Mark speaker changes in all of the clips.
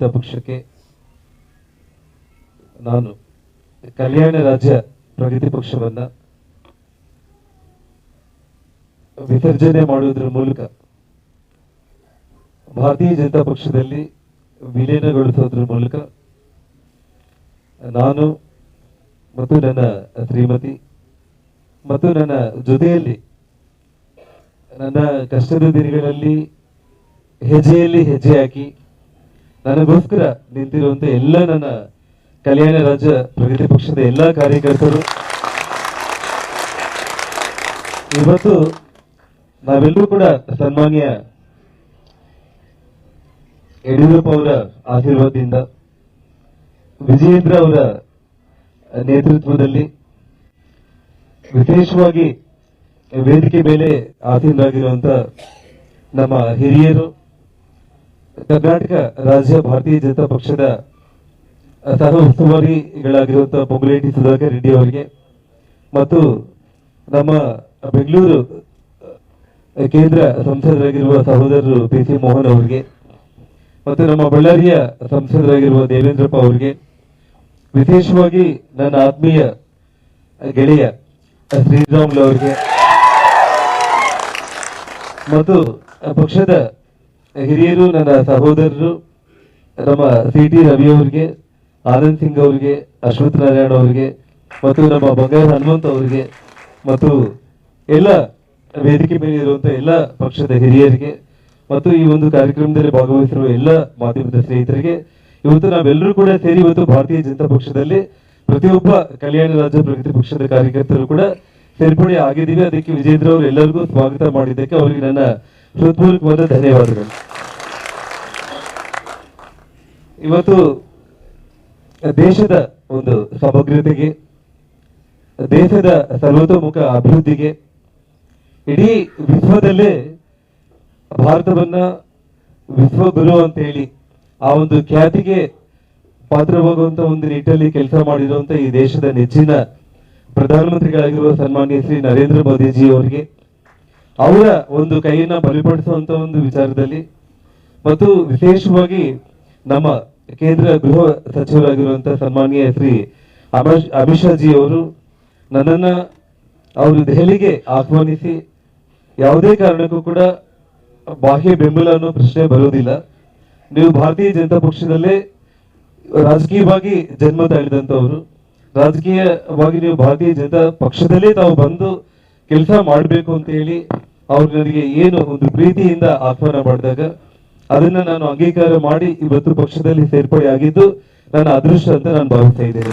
Speaker 1: ಜನತಾ ಪಕ್ಷಕ್ಕೆ ನಾನು ಕಲ್ಯಾಣ ರಾಜ್ಯ ಪ್ರಗತಿ ಪಕ್ಷವನ್ನ ವಿಸರ್ಜನೆ ಮಾಡುವುದರ ಮೂಲಕ ಭಾರತೀಯ ಜನತಾ ಪಕ್ಷದಲ್ಲಿ ವಿಲೀನಗೊಳಿಸೋದ್ರ ಮೂಲಕ ನಾನು ಮತ್ತು ನನ್ನ ಶ್ರೀಮತಿ ಮತ್ತು ನನ್ನ ಜೊತೆಯಲ್ಲಿ ನನ್ನ ಕಷ್ಟದ ದಿನಗಳಲ್ಲಿ ಹೆಜ್ಜೆಯಲ್ಲಿ ಹೆಜ್ಜೆ ಹಾಕಿ ನನಗೋಸ್ಕರ ನಿಂತಿರುವಂತ ಎಲ್ಲ ನನ್ನ ಕಲ್ಯಾಣ ರಾಜ್ಯ ಪ್ರಗತಿ ಪಕ್ಷದ ಎಲ್ಲ ಕಾರ್ಯಕರ್ತರು. ಇವತ್ತು ನಾವೆಲ್ಲರೂ ಕೂಡ ಸನ್ಮಾನ್ಯ ಯಡಿಯೂರಪ್ಪ ಅವರ ಆಶೀರ್ವಾದದಿಂದ, ವಿಜಯೇಂದ್ರ ಅವರ ನೇತೃತ್ವದಲ್ಲಿ ವಿಶೇಷವಾಗಿ ವೇದಿಕೆ ಮೇಲೆ ಆಸೀನರಾಗಿರುವಂತ ನಮ್ಮ ಹಿರಿಯರು ಕರ್ನಾಟಕ ರಾಜ್ಯ ಭಾರತೀಯ ಜನತಾ ಪಕ್ಷದ ಸಹ ಉಸ್ತುವಾರಿಗಳಾಗಿರುವಂತಹ ಪೊಂಗುಲೇಟಿ ಸುಧಾಕರ್ ರೆಡ್ಡಿ ಅವರಿಗೆ ಮತ್ತು ನಮ್ಮ ಬೆಂಗಳೂರು ಕೇಂದ್ರ ಸಂಸದರಾಗಿರುವ ಸಹೋದರರು ಪಿ ಸಿ ಮೋಹನ್ ಅವರಿಗೆ ಮತ್ತು ನಮ್ಮ ಬಳ್ಳಾರಿಯ ಸಂಸದರಾಗಿರುವ ದೇವೇಂದ್ರಪ್ಪ ಅವರಿಗೆ ವಿಶೇಷವಾಗಿ ನನ್ನ ಆತ್ಮೀಯ ಗೆಳೆಯ ಶ್ರೀರಾಮುಲು ಅವರಿಗೆ ಮತ್ತು ಪಕ್ಷದ ಹಿರಿಯರು, ನನ್ನ ಸಹೋದರರು, ನಮ್ಮ ಸಿ ಟಿ ರವಿ ಅವರಿಗೆ, ಆನಂದ್ ಸಿಂಗ್ ಅವರಿಗೆ, ಅಶ್ವಥ್ ನಾರಾಯಣ ಅವರಿಗೆ, ಮತ್ತು ನಮ್ಮ ಬಂಗಾರ ಹನುಮಂತ್ ಅವರಿಗೆ, ಮತ್ತು ಎಲ್ಲ ವೇದಿಕೆ ಮೇಲೆ ಇರುವಂತ ಎಲ್ಲ ಪಕ್ಷದ ಹಿರಿಯರಿಗೆ, ಮತ್ತು ಈ ಒಂದು ಕಾರ್ಯಕ್ರಮದಲ್ಲಿ ಭಾಗವಹಿಸಿರುವ ಎಲ್ಲ ಮಾಧ್ಯಮದ ಸ್ನೇಹಿತರಿಗೆ, ಇವತ್ತು ನಾವೆಲ್ಲರೂ ಕೂಡ ಸೇರಿ ಇವತ್ತು ಭಾರತೀಯ ಜನತಾ ಪಕ್ಷದಲ್ಲಿ ಪ್ರತಿಯೊಬ್ಬ ಕಲ್ಯಾಣ ರಾಜ್ಯ ಪ್ರಗತಿ ಪಕ್ಷದ ಕಾರ್ಯಕರ್ತರು ಕೂಡ ಸೇರ್ಪಡೆ ಆಗಿದ್ದೀವಿ. ಅದಕ್ಕೆ ವಿಜೇಂದ್ರ ಅವರು ಎಲ್ಲರಿಗೂ ಸ್ವಾಗತ ಮಾಡಿದ್ದಕ್ಕೆ ಅವರಿಗೆ ನನ್ನ ಹೃತ್ಪೂರ್ವಕವಾದ ಧನ್ಯವಾದಗಳು. ಇವತ್ತು ದೇಶದ ಒಂದು ಸಮಗ್ರತೆಗೆ, ದೇಶದ ಸರ್ವತೋಮುಖ ಅಭಿವೃದ್ಧಿಗೆ, ಇಡೀ ವಿಶ್ವದಲ್ಲೇ ಭಾರತವನ್ನ ವಿಶ್ವಗುರು ಅಂತ ಹೇಳಿ ಆ ಒಂದು ಖ್ಯಾತಿಗೆ ಪಾತ್ರವಾಗುವಂತ ಒಂದು ನಿಟ್ಟಲ್ಲಿ ಕೆಲಸ ಮಾಡಿರುವಂತ ಈ ದೇಶದ ನೆಚ್ಚಿನ ಪ್ರಧಾನಮಂತ್ರಿಗಳಾಗಿರುವ ಸನ್ಮಾನ್ಯ ಶ್ರೀ ನರೇಂದ್ರ ಮೋದಿಜಿ ಅವರಿಗೆ ಅವರ ಒಂದು ಕೈಯನ್ನ ಬಲಿಪಡಿಸುವಂತ ಒಂದು ವಿಚಾರದಲ್ಲಿ ಮತ್ತು ವಿಶೇಷವಾಗಿ ನಮ್ಮ ಕೇಂದ್ರ ಗೃಹ ಸಚಿವರಾಗಿರುವಂತಹ ಸನ್ಮಾನ್ಯ ಶ್ರೀ ಅಮಿತ್ ಜಿ ಅವರು ನನ್ನನ್ನ ಅವರು ದೆಹಲಿಗೆ ಆಹ್ವಾನಿಸಿ ಯಾವುದೇ ಕಾರಣಕ್ಕೂ ಕೂಡ ಬಾಹ್ಯ ಬೆಂಬಲ ಅನ್ನೋ ಪ್ರಶ್ನೆ ಬರೋದಿಲ್ಲ. ನೀವು ಭಾರತೀಯ ಜನತಾ ಪಕ್ಷದಲ್ಲೇ ರಾಜಕೀಯವಾಗಿ ಜನ್ಮ ತಾಳಿದಂಥವ್ರು. ರಾಜಕೀಯವಾಗಿ ನೀವು ಭಾರತೀಯ ಜನತಾ ಪಕ್ಷದಲ್ಲೇ ತಾವು ಬಂದು ಕೆಲಸ ಮಾಡಬೇಕು ಅಂತ ಹೇಳಿ ಅವ್ರು ನನಗೆ ಏನು ಒಂದು ಪ್ರೀತಿಯಿಂದ ಆಹ್ವಾನ ಮಾಡಿದಾಗ ಅದನ್ನ ನಾನು ಅಂಗೀಕಾರ ಮಾಡಿ ಇವತ್ತು ಪಕ್ಷದಲ್ಲಿ ಸೇರ್ಪಡೆ ಆಗಿದ್ದು ನನ್ನ ಅದೃಷ್ಟ ಅಂತ ನಾನು ಭಾವಿಸ್ತಾ ಇದ್ದೇನೆ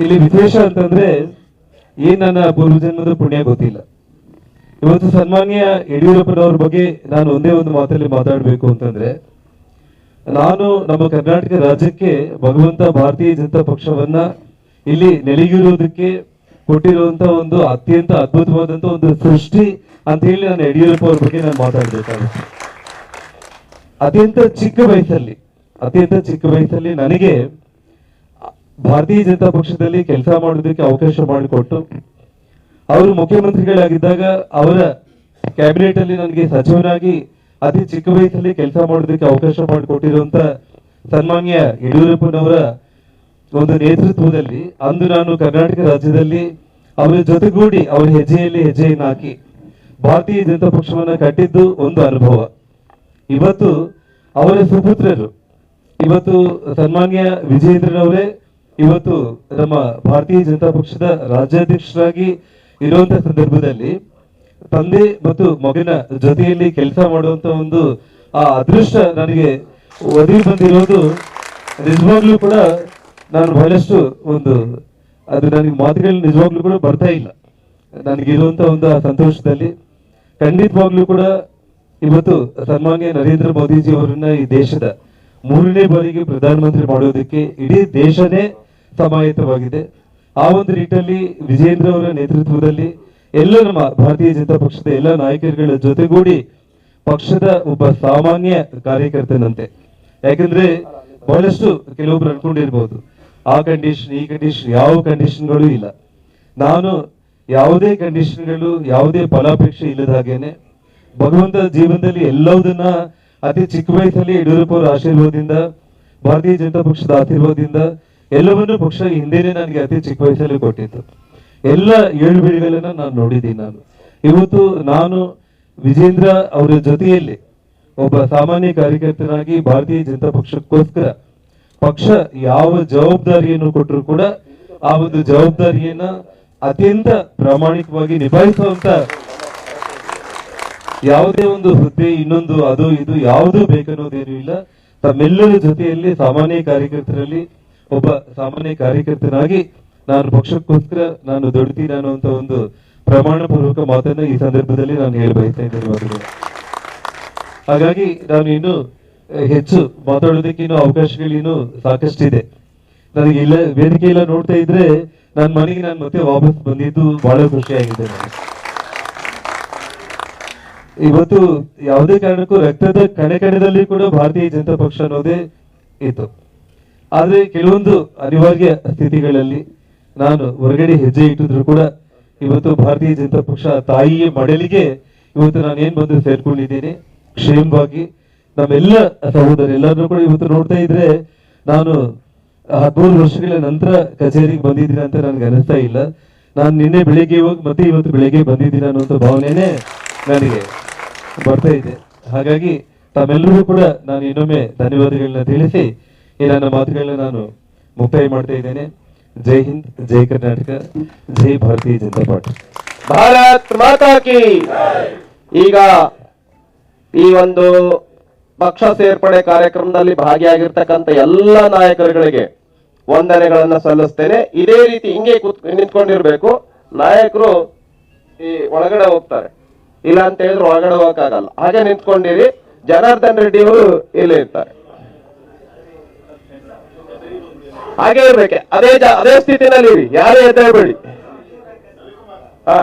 Speaker 1: ಇಲ್ಲಿ ವಿಶೇಷ ಅಂತಂದ್ರೆ ಏನ್ ನನ್ನ ಪೂರ್ವಜನ್ಮದ ಪುಣ್ಯ ಗೊತ್ತಿಲ್ಲ. ಇವತ್ತು ಸನ್ಮಾನ್ಯ ಯಡಿಯೂರಪ್ಪನವ್ರ ಬಗ್ಗೆ ನಾನು ಒಂದೇ ಒಂದು ಮಾತಲ್ಲಿ ಮಾತಾಡಬೇಕು ಅಂತಂದ್ರೆ, ನಾನು ನಮ್ಮ ಕರ್ನಾಟಕ ರಾಜ್ಯಕ್ಕೆ ಭಗವಂತ ಭಾರತೀಯ ಜನತಾ ಪಕ್ಷವನ್ನ ಇಲ್ಲಿ ನೆಲೆಗಿರುವುದಕ್ಕೆ ಕೊಟ್ಟಿರುವಂತ ಒಂದು ಅತ್ಯಂತ ಅದ್ಭುತವಾದಂತ ಒಂದು ಸೃಷ್ಟಿ ಅಂತ ಹೇಳಿ ನಾನು ಯಡಿಯೂರಪ್ಪ ಅವ್ರ ಬಗ್ಗೆ ನಾನು ಮಾತಾಡ್ಬೇಕಾಗುತ್ತೆ. ಅತ್ಯಂತ ಚಿಕ್ಕ ವಯಸ್ಸಲ್ಲಿ, ಅತ್ಯಂತ ಚಿಕ್ಕ ವಯಸ್ಸಲ್ಲಿ ನನಗೆ ಭಾರತೀಯ ಜನತಾ ಪಕ್ಷದಲ್ಲಿ ಕೆಲಸ ಮಾಡೋದಕ್ಕೆ ಅವಕಾಶ ಮಾಡಿಕೊಟ್ಟು, ಅವರು ಮುಖ್ಯಮಂತ್ರಿಗಳಾಗಿದ್ದಾಗ ಅವರ ಕ್ಯಾಬಿನೆಟ್ ಅಲ್ಲಿ ನನಗೆ ಸಚಿವನಾಗಿ ಅತಿ ಚಿಕ್ಕ ವಯಸ್ಸಲ್ಲಿ ಕೆಲಸ ಮಾಡೋದಕ್ಕೆ ಅವಕಾಶ ಮಾಡಿಕೊಟ್ಟಿರುವಂತ ಸನ್ಮಾನ್ಯ ಯಡಿಯೂರಪ್ಪನವರ ಒಂದು ನೇತೃತ್ವದಲ್ಲಿ ಅಂದು ನಾನು ಕರ್ನಾಟಕ ರಾಜ್ಯದಲ್ಲಿ ಅವರ ಜೊತೆಗೂಡಿ ಅವರ ಹೆಜ್ಜೆಯಲ್ಲಿ ಹೆಜ್ಜೆಯನ್ನು ಹಾಕಿ ಭಾರತೀಯ ಜನತಾ ಪಕ್ಷವನ್ನು ಕಟ್ಟಿದ್ದು ಒಂದು ಅನುಭವ. ಇವತ್ತು ಅವರ ಸುಪುತ್ರರು, ಇವತ್ತು ಸನ್ಮಾನ್ಯ ವಿಜಯೇಂದ್ರನವರೇ, ಇವತ್ತು ನಮ್ಮ ಭಾರತೀಯ ಜನತಾ ಪಕ್ಷದ ರಾಜ್ಯಾಧ್ಯಕ್ಷರಾಗಿ ಇರುವಂತಹ ಸಂದರ್ಭದಲ್ಲಿ ತಂದೆ ಮತ್ತು ಮಗನ ಜೊತೆಯಲ್ಲಿ ಕೆಲಸ ಮಾಡುವಂತ ಒಂದು ಆ ಅದೃಷ್ಟ ನನಗೆ ಒದಗಿ ಬಂದಿರೋದು ನಿಜವಾಗ್ಲೂ ಕೂಡ ನಾನು ಬಹಳಷ್ಟು ಒಂದು, ಅದು ನನಗೆ ಮಾತುಗಳು ನಿಜವಾಗ್ಲೂ ಕೂಡ ಬರ್ತಾ ಇಲ್ಲ. ನನಗಿರುವಂತ ಒಂದು ಆ ಸಂತೋಷದಲ್ಲಿ. ಖಂಡಿತವಾಗ್ಲೂ ಕೂಡ ಇವತ್ತು ಸನ್ಮಾನ್ಯ ನರೇಂದ್ರ ಮೋದಿಜಿ ಅವರನ್ನ ಈ ದೇಶದ ಮೂರನೇ ಬಾರಿಗೆ ಪ್ರಧಾನಮಂತ್ರಿ ಮಾಡೋದಕ್ಕೆ ಇಡೀ ದೇಶನೇ ಸಮಾಯಿತವಾಗಿದೆ ಆ ಒಂದು ನಿಟ್ಟಲ್ಲಿ ವಿಜೇಂದ್ರ ಅವರ ನೇತೃತ್ವದಲ್ಲಿ ಎಲ್ಲ ನಮ್ಮ ಭಾರತೀಯ ಜನತಾ ಪಕ್ಷದ ಎಲ್ಲ ನಾಯಕರುಗಳ ಜೊತೆಗೂಡಿ ಪಕ್ಷದ ಒಬ್ಬ ಸಾಮಾನ್ಯ ಕಾರ್ಯಕರ್ತನಂತೆ. ಯಾಕಂದ್ರೆ ಬಹಳಷ್ಟು ಕೆಲವೊಬ್ರು ಅನ್ಕೊಂಡಿರ್ಬೋದು ಆ ಕಂಡೀಷನ್ ಈ ಕಂಡೀಷನ್ ಯಾವ ಕಂಡೀಷನ್ಗಳು ಇಲ್ಲ. ನಾನು ಯಾವುದೇ ಕಂಡೀಷನ್ಗಳು ಯಾವುದೇ ಫಲಾಪೇಕ್ಷೆ ಇಲ್ಲದ ಹಾಗೇನೆ ಭಗವಂತ ಜೀವನದಲ್ಲಿ ಎಲ್ಲವುದನ್ನ ಅತಿ ಚಿಕ್ಕ ವಯಸ್ಸಲ್ಲಿ ಯಡಿಯೂರಪ್ಪ ಅವರ ಆಶೀರ್ವಾದದಿಂದ, ಭಾರತೀಯ ಜನತಾ ಪಕ್ಷದ ಆಶೀರ್ವಾದದಿಂದ ಎಲ್ಲವನ್ನೂ ಪಕ್ಷ ಹಿಂದೆನೆ ನನಗೆ ಅತಿ ಚಿಕ್ಕ ವಯಸ್ಸಲ್ಲಿ ಕೊಟ್ಟಿತ್ತು. ಎಲ್ಲ ಏಳು ಬೀಳುಗಳನ್ನ ನಾನು ನೋಡಿದ್ದೀನಿ ನಾನು. ಇವತ್ತು ನಾನು ವಿಜೇಂದ್ರ ಅವರ ಜೊತೆಯಲ್ಲಿ ಒಬ್ಬ ಸಾಮಾನ್ಯ ಕಾರ್ಯಕರ್ತನಾಗಿ ಭಾರತೀಯ ಜನತಾ ಪಕ್ಷಕ್ಕೋಸ್ಕರ ಪಕ್ಷ ಯಾವ ಜವಾಬ್ದಾರಿಯನ್ನು ಕೊಟ್ಟರು ಕೂಡ ಆ ಒಂದು ಜವಾಬ್ದಾರಿಯನ್ನ ಅತ್ಯಂತ ಪ್ರಾಮಾಣಿಕವಾಗಿ ನಿಭಾಯಿಸುವಂತ ಯಾವುದೇ ಒಂದು ಹುದ್ದೆ, ಇನ್ನೊಂದು ಅದು, ಇದು ಯಾವುದು ಬೇಕನ್ನೋದೇನು ಇಲ್ಲ. ತಮ್ಮೆಲ್ಲರ ಜೊತೆಯಲ್ಲಿ ಸಾಮಾನ್ಯ ಕಾರ್ಯಕರ್ತರಲ್ಲಿ ಒಬ್ಬ ಸಾಮಾನ್ಯ ಕಾರ್ಯಕರ್ತನಾಗಿ ನಾನು ಪಕ್ಷಕ್ಕೋಸ್ಕರ ನಾನು ದುಡಿತೀನಿ ಅನ್ನುವಂತ ಒಂದು ಪ್ರಮಾಣ ಪೂರ್ವಕ ಮಾತನ್ನ ಈ ಸಂದರ್ಭದಲ್ಲಿ ನಾನು ಹೇಳಿ ಹಾಗಾಗಿ ನಾನು ಇನ್ನು ಹೆಚ್ಚು ಮಾತಾಡೋದಕ್ಕೆ ಇನ್ನು ಅವಕಾಶಗಳಿನ್ನು ಸಾಕಷ್ಟಿದೆ. ನನಗೆ ಇಲ್ಲ, ವೇದಿಕೆ ಎಲ್ಲ ನೋಡ್ತಾ ಇದ್ರೆ ನನ್ನ ಮನೆಗೆ ನಾನು ಮತ್ತೆ ವಾಪಸ್ ಬಂದಿದ್ದು ಬಹಳ ಖುಷಿಯಾಗಿದೆ ಇವತ್ತು ಯಾವುದೇ ಕಾರಣಕ್ಕೂ ರಕ್ತದ ಕಣೆ ಕಣದಲ್ಲಿ ಕೂಡ ಭಾರತೀಯ ಜನತಾ ಪಕ್ಷ ಅನ್ನೋದೇ ಇತ್ತು. ಆದ್ರೆ ಕೆಲವೊಂದು ಅನಿವಾರ್ಯ ಸ್ಥಿತಿಗಳಲ್ಲಿ ನಾನು ಹೊರಗಡೆ ಹೆಜ್ಜೆ ಇಟ್ಟಿದ್ರು ಕೂಡ ಇವತ್ತು ಭಾರತೀಯ ಜನತಾ ಪಕ್ಷ ತಾಯಿಯ ಮಡಲಿಗೆ ಇವತ್ತು ನಾನು ಏನ್ ಬಂದು ಸೇರ್ಕೊಂಡಿದ್ದೀನಿ, ಕ್ಷೇಮವಾಗಿ ನಮ್ಮೆಲ್ಲ ಸಹೋದರ ಎಲ್ಲರೂ ಕೂಡ ಇವತ್ತು ನೋಡ್ತಾ ಇದ್ರೆ ನಾನು ಹದಿಮೂರು ವರ್ಷಗಳ ನಂತರ ಕಚೇರಿಗೆ ಬಂದಿದ್ದೀನಿ ಅಂತ ನನ್ಗೆ ಅನಿಸ್ತಾ ಇಲ್ಲ. ನಾನು ನಿನ್ನೆ ಬೆಳಿಗ್ಗೆ ಹೋಗಿ ಮತ್ತೆ ಇವತ್ತು ಬೆಳಿಗ್ಗೆ ಬಂದಿದ್ದೀನಿ ಅನ್ನುವಂಥ ಭಾವನೆನೇ ನನಗೆ ಬರ್ತಾ ಇದೆ. ಹಾಗಾಗಿ ತಮ್ಮೆಲ್ಲರೂ ಕೂಡ ನಾನು ಇನ್ನೊಮ್ಮೆ ಧನ್ಯವಾದಗಳನ್ನ ತಿಳಿಸಿ ಈ ನನ್ನ ಮಾತುಗಳನ್ನ ನಾನು ಮುಕ್ತಾಯ ಮಾಡ್ತಾ ಇದ್ದೇನೆ. ಜೈ ಹಿಂದ್, ಜೈ ಕರ್ನಾಟಕ, ಜೈ ಭಾರತೀಯ ಜನತಾ ಪಾರ್ಟಿ.
Speaker 2: ಭಾರತ್ ಮಾತಾ ಈಗ ಈ ಒಂದು ಪಕ್ಷ ಸೇರ್ಪಡೆ ಕಾರ್ಯಕ್ರಮದಲ್ಲಿ ಭಾಗಿಯಾಗಿರ್ತಕ್ಕಂಥ ಎಲ್ಲ ನಾಯಕರುಗಳಿಗೆ ವಂದನೆಗಳನ್ನ ಸಲ್ಲಿಸ್ತೇನೆ. ಇದೇ ರೀತಿ ಹಿಂಗೆ ಕೂತ್, ನಿಂತ್ಕೊಂಡಿರ್ಬೇಕು. ನಾಯಕರು ಈ ಒಳಗಡೆ ಹೋಗ್ತಾರೆ. ಇಲ್ಲ ಅಂತ ಹೇಳಿದ್ರೆ ಒಳಗಡೆ ಹೋಗಕ್ಕಾಗಲ್ಲ. ಹಾಗೆ ನಿಂತ್ಕೊಂಡಿರಿ. ಜನಾರ್ದನ್ ರೆಡ್ಡಿ ಅವರು ಇಲ್ಲೇ ಇರ್ತಾರೆ. ಹಾಗೆ ಇರ್ಬೇಕೆ. ಅದೇ ಅದೇ ಸ್ಥಿತಿನಲ್ಲಿ ಇರಿ ಯಾರೇ ಎದ್ದೇಳ್ಬೇಡಿ. ಹಾ.